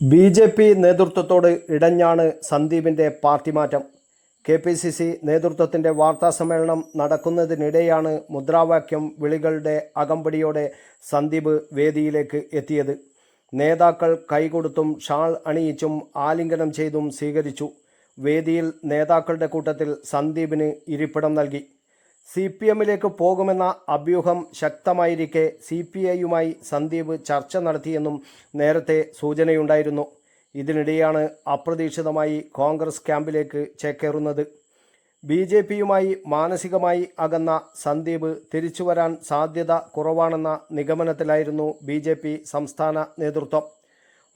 B J P നേതൃത്വത്തോട് ഇടഞ്ഞാണ് സന്ദീപിന്റെ പാർട്ടി മാറ്റം. കെ പി സി സി നേതൃത്വത്തിന്റെ വാർത്താസമ്മേളനം നടക്കുന്നതിനിടെയാണ് മുദ്രാവാക്യം വിളികളുടെ അകമ്പടിയോടെ സന്ദീപ് വേദിയിലേക്ക് എത്തിയത്. നേതാക്കൾ കൈകൊടുത്തും ഷാൾ അണിയിച്ചും ആലിംഗനം ചെയ്തും സ്വീകരിച്ചു. വേദിയിൽ നേതാക്കളുടെ കൂട്ടത്തിൽ സന്ദീപിന് ഇരിപ്പിടം നൽകി. സി പി എമ്മിലേക്ക് പോകുമെന്ന അഭ്യൂഹം ശക്തമായിരിക്കെ സി പി ഐയുമായി സന്ദീപ് ചർച്ച നടത്തിയെന്നും നേരത്തെ സൂചനയുണ്ടായിരുന്നു. ഇതിനിടെയാണ് അപ്രതീക്ഷിതമായി കോൺഗ്രസ് ക്യാമ്പിലേക്ക് ചേക്കേറുന്നത്. ബി ജെ പിയുമായി മാനസികമായി അകന്ന സന്ദീപ് തിരിച്ചുവരാൻ സാധ്യത കുറവാണെന്ന നിഗമനത്തിലായിരുന്നു ബി സംസ്ഥാന നേതൃത്വം.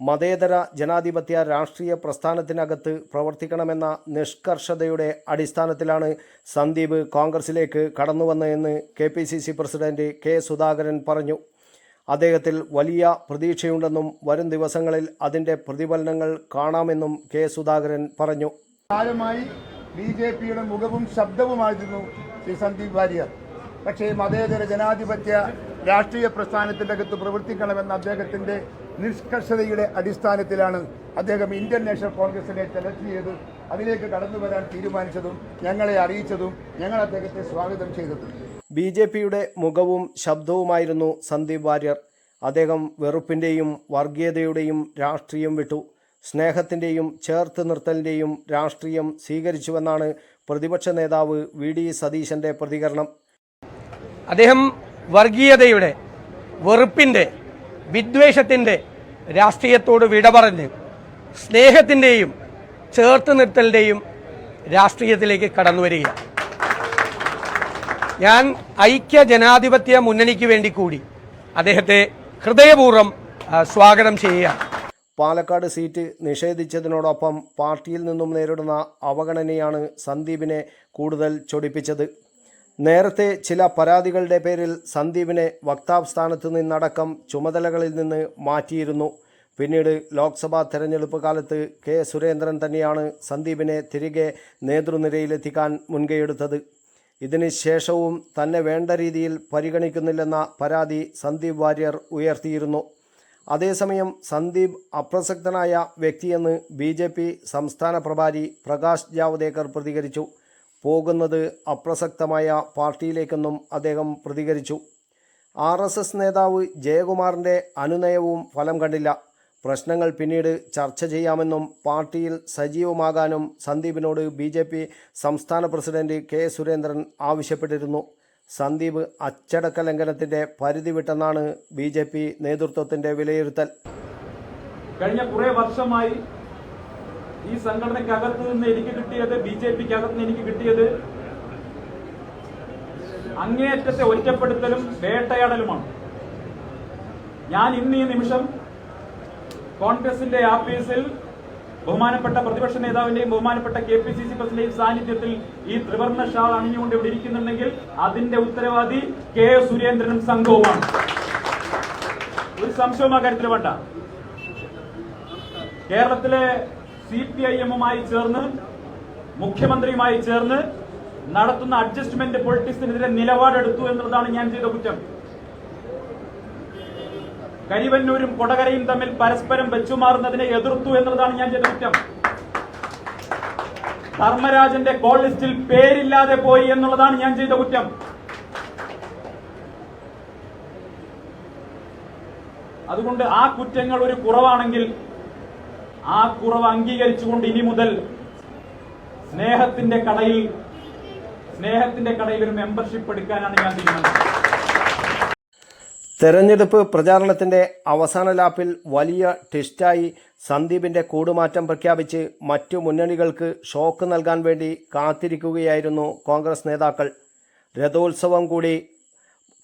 മതേതര ജനാധിപത്യ രാഷ്ട്രീയ പ്രസ്ഥാനത്തിനകത്ത് പ്രവർത്തിക്കണമെന്ന നിഷ്കർഷതയുടെ അടിസ്ഥാനത്തിലാണ് സന്ദീപ് കോൺഗ്രസിലേക്ക് കടന്നുവന്നതെന്ന് K P C C president K Sudhakaran പറഞ്ഞു. അദ്ദേഹത്തിൽ വലിയ പ്രതീക്ഷയുണ്ടെന്നും വരും ദിവസങ്ങളിൽ അതിന്റെ പ്രതിഫലനങ്ങൾ കാണാമെന്നും കെ സുധാകരൻ പറഞ്ഞു. കാലമായി ബി ജെ പിയുടെ മുഖവും ശബ്ദവുമായിരുന്നു ശ്രീ സന്ദീപ് വാര്യർ. പക്ഷേ മതേതര ജനാധിപത്യ രാഷ്ട്രീയ പ്രസ്ഥാനത്തിന്റെ അകത്ത് പ്രവർത്തിക്കണമെന്ന അദ്ദേഹത്തിന്റെ നിഷ്കർഷതയുടെ അടിസ്ഥാനത്തിലാണ് അദ്ദേഹം ഇന്ത്യൻ നാഷണൽ കോൺഗ്രസിനെ സെലക്ട് ചെയ്ത് അതിലേക്ക് കടന്നു വരാൻ തീരുമാനിച്ചതും ഞങ്ങളെ അറിയിച്ചതും ഞങ്ങൾ അദ്ദേഹത്തെ സ്വാഗതം ചെയ്തതും. ബി ജെ പിയുടെ മുഖവും ശബ്ദവുമായിരുന്നു സന്ദീപ് വാര്യർ. അദ്ദേഹം വെറുപ്പിന്റെയും വർഗീയതയുടെയും രാഷ്ട്രീയം വിട്ടു. സ്നേഹത്തിന്റെയും ചേർത്ത് നിർത്തലിന്റെയും രാഷ്ട്രീയം സ്വീകരിച്ചുവെന്നാണ് പ്രതിപക്ഷ നേതാവ് വി ഡി സതീശന്റെ പ്രതികരണം. അദ്ദേഹം വർഗീയതയുടെ വെറുപ്പിന്റെ വിദ്വേഷത്തിന്റെ രാഷ്ട്രീയത്തോട് വിട പറഞ്ഞ് സ്നേഹത്തിന്റെയും ചേർത്ത് നിർത്തലിന്റെയും രാഷ്ട്രീയത്തിലേക്ക് കടന്നു വരികയാണ്. ഞാൻ ഐക്യ ജനാധിപത്യ മുന്നണിക്ക് വേണ്ടി കൂടി അദ്ദേഹത്തെ ഹൃദയപൂർവം സ്വാഗതം ചെയ്യുകയാണ്. പാലക്കാട് സീറ്റ് നിഷേധിച്ചതിനോടൊപ്പം പാർട്ടിയിൽ നിന്നും നേരിടുന്ന അവഗണനയാണ് സന്ദീപിനെ കൂടുതൽ ചൊടിപ്പിച്ചത്. നേരത്തെ ചില പരാതികളുടെ പേരിൽ സന്ദീപിനെ വക്താവ് സ്ഥാനത്ത് നിന്നടക്കം ചുമതലകളിൽ നിന്ന് മാറ്റിയിരുന്നു. പിന്നീട് ലോക്സഭാ തെരഞ്ഞെടുപ്പ് കാലത്ത് കെ സുരേന്ദ്രൻ തന്നെയാണ് സന്ദീപിനെ തിരികെ നേതൃനിരയിലെത്തിക്കാൻ മുൻകൈയെടുത്തത്. ഇതിന് ശേഷവും തന്നെ വേണ്ട രീതിയിൽ പരിഗണിക്കുന്നില്ലെന്ന പരാതി സന്ദീപ് വാര്യർ ഉയർത്തിയിരുന്നു. അതേസമയം സന്ദീപ് അപ്രസക്തനായ വ്യക്തിയെന്ന് ബി സംസ്ഥാന പ്രഭാരി പ്രകാശ് ജാവ്ദേക്കർ പ്രതികരിച്ചു. പോകുന്നത് അപ്രസക്തമായ പാർട്ടിയിലേക്കെന്നും അദ്ദേഹം പ്രതികരിച്ചു. ആർ എസ് എസ് നേതാവ് ജയകുമാറിന്റെ അനുനയവും ഫലം കണ്ടില്ല. പ്രശ്നങ്ങൾ പിന്നീട് ചർച്ച ചെയ്യാമെന്നും പാർട്ടിയിൽ സജീവമാകാനും സന്ദീപിനോട് ബി ജെ പി സംസ്ഥാന പ്രസിഡന്റ് കെ സുരേന്ദ്രൻ ആവശ്യപ്പെട്ടിരുന്നു. സന്ദീപ് അച്ചടക്ക ലംഘനത്തിന്റെ പരിധി വിട്ടെന്നാണ് ബി ജെ പി നേതൃത്വത്തിന്റെ വിലയിരുത്തൽ. കഴിഞ്ഞ കുറേ വർഷമായി ഈ സംഘടനയ്ക്കകത്ത് നിന്ന് എനിക്ക് കിട്ടിയത് ബി ജെ പിക്ക് അകത്ത് നിന്ന് എനിക്ക് കിട്ടിയത് അങ്ങേയറ്റത്തെ ഒറ്റപ്പെടുത്തലും വേട്ടയാടലുമാണ്. ഞാൻ ഇന്ന് ഈ നിമിഷം കോൺഗ്രസിന്റെ ആഫീസിൽ ബഹുമാനപ്പെട്ട പ്രതിപക്ഷ നേതാവിന്റെയും ബഹുമാനപ്പെട്ട കെ പി സി സി പ്രസിഡന്റെയും സാന്നിധ്യത്തിൽ ഈ ത്രിവർണ ഷാൾ അണിഞ്ഞുകൊണ്ട് ഇവിടെ ഇരിക്കുന്നുണ്ടെങ്കിൽ അതിന്റെ ഉത്തരവാദി കെ സുരേന്ദ്രനും സംഘവുമാണ്. ഒരു സംശയവും ആ കാര്യത്തിൽ വേണ്ട. കേരളത്തിലെ സി പി ഐ എമ്മുമായി ചേർന്ന് മുഖ്യമന്ത്രിയുമായി ചേർന്ന് നടത്തുന്ന അഡ്ജസ്റ്റ്മെന്റ് പൊളിറ്റിക്സിനെതിരെ നിലപാടെടുത്തു എന്നുള്ളതാണ് ഞാൻ ചെയ്ത കുറ്റം. കരിവന്നൂരും കൊടകരയും തമ്മിൽ പരസ്പരം വെച്ചുമാറുന്നതിനെ എതിർത്തു എന്നുള്ളതാണ് ഞാൻ ചെയ്ത കുറ്റം. ധർമ്മരാജന്റെ കോൾ ലിസ്റ്റിൽ പേരില്ലാതെ പോയി എന്നുള്ളതാണ് ഞാൻ ചെയ്ത കുറ്റം. അതുകൊണ്ട് ആ കുറ്റങ്ങൾ ഒരു കുറവാണെങ്കിൽ ആ കുറവ് അംഗീകരിച്ചുകൊണ്ട് ഇനി മുതൽ സ്നേഹത്തിന്റെ കടയിൽ സ്നേഹത്തിന്റെ കടയിൽ ഒരു മെമ്പർഷിപ്പ് എടുക്കാനാണ് ഞാൻ തീരുമാനിച്ചത്. തെരഞ്ഞെടുപ്പ് പ്രചാരണത്തിന്റെ അവസാന ലാപ്പിൽ വലിയ ടെസ്റ്റായി സന്ദീപിന്റെ കൂടുമാറ്റം പ്രഖ്യാപിച്ച് മറ്റു മുന്നണികൾക്ക് ഷോക്ക് നൽകാൻ വേണ്ടി കാത്തിരിക്കുകയായിരുന്നു കോൺഗ്രസ് നേതാക്കൾ. രഥോത്സവം കൂടി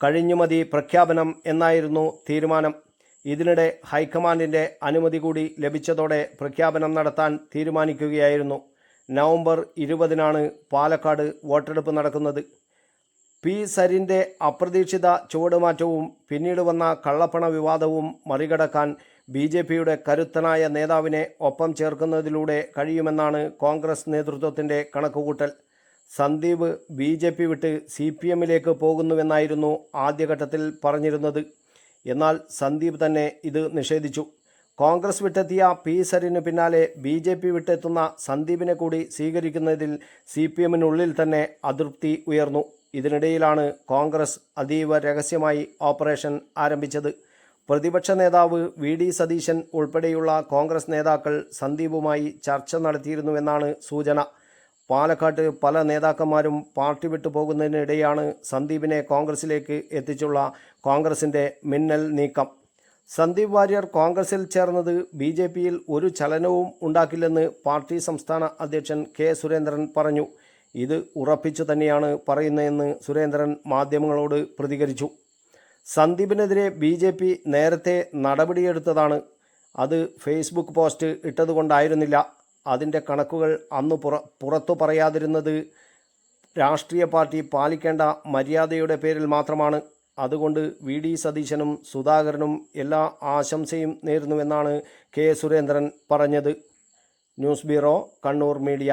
കഴിഞ്ഞുമതി പ്രഖ്യാപനം എന്നായിരുന്നു തീരുമാനം. ഇതിനിടെ ഹൈക്കമാൻഡിന്റെ അനുമതി കൂടി ലഭിച്ചതോടെ പ്രഖ്യാപനം നടത്താൻ തീരുമാനിക്കുകയായിരുന്നു. നവംബർ ഇരുപതിനാണ് പാലക്കാട് വോട്ടെടുപ്പ് നടക്കുന്നത്. പി സരിന്റെ അപ്രതീക്ഷിത ചുവടുമാറ്റവും പിന്നീട് വന്ന കള്ളപ്പണ വിവാദവും മറികടക്കാൻ ബി ജെ പിയുടെ കരുത്തനായ നേതാവിനെ ഒപ്പം ചേർക്കുന്നതിലൂടെ കഴിയുമെന്നാണ് കോൺഗ്രസ് നേതൃത്വത്തിന്റെ കണക്കുകൂട്ടൽ. സന്ദീപ് ബി ജെ പി വിട്ട് സി പി എമ്മിലേക്ക് പോകുന്നുവെന്നായിരുന്നു ആദ്യഘട്ടത്തിൽ പറഞ്ഞിരുന്നത്. എന്നാൽ സന്ദീപ് തന്നെ ഇത് നിഷേധിച്ചു. കോൺഗ്രസ് വിട്ടെത്തിയ പി സരിന് പിന്നാലെ ബി ജെ പി വിട്ടെത്തുന്ന സന്ദീപിനെ കൂടി സ്വീകരിക്കുന്നതിൽ സി പി എമ്മിനുള്ളിൽ തന്നെ അതൃപ്തി ഉയർന്നു. ഇതിനിടയിലാണ് കോൺഗ്രസ് അതീവ രഹസ്യമായി ഓപ്പറേഷൻ ആരംഭിച്ചത്. പ്രതിപക്ഷ നേതാവ് വി ഡി സതീശൻ ഉൾപ്പെടെയുള്ള കോൺഗ്രസ് നേതാക്കൾ സന്ദീപുമായി ചർച്ച നടത്തിയിരുന്നുവെന്നാണ് സൂചന. പാലക്കാട്ട് പല നേതാക്കന്മാരും പാർട്ടി വിട്ടു പോകുന്നതിനിടെയാണ് സന്ദീപിനെ കോൺഗ്രസിലേക്ക് എത്തിച്ചുള്ള കോൺഗ്രസിന്റെ മിന്നൽ നീക്കം. സന്ദീപ് വാര്യർ കോൺഗ്രസിൽ ചേർന്നത് ബി ജെ പിയിൽ ഒരു ചലനവും ഉണ്ടാക്കില്ലെന്ന് പാർട്ടി സംസ്ഥാന അധ്യക്ഷൻ കെ സുരേന്ദ്രൻ പറഞ്ഞു. ഇത് ഉറപ്പിച്ചു തന്നെയാണ് പറയുന്നതെന്ന് സുരേന്ദ്രൻ മാധ്യമങ്ങളോട് പ്രതികരിച്ചു. സന്ദീപിനെതിരെ ബി ജെ പി നേരത്തെ നടപടിയെടുത്തതാണ്. അത് ഫേസ്ബുക്ക് പോസ്റ്റ് ഇട്ടതുകൊണ്ടായിരുന്നില്ല. അതിന്റെ കണക്കുകൾ അന്ന് പുറ പുറത്തു പറയാതിരുന്നത് രാഷ്ട്രീയ പാർട്ടി പാലിക്കേണ്ട മര്യാദയുടെ പേരിൽ മാത്രമാണ്. അതുകൊണ്ട് വി ഡി സതീശനും സുധാകരനും എല്ലാ ആശംസയും നേരുന്നുവെന്നാണ് കെ സുരേന്ദ്രൻ പറഞ്ഞത്. News bureau Kannur media.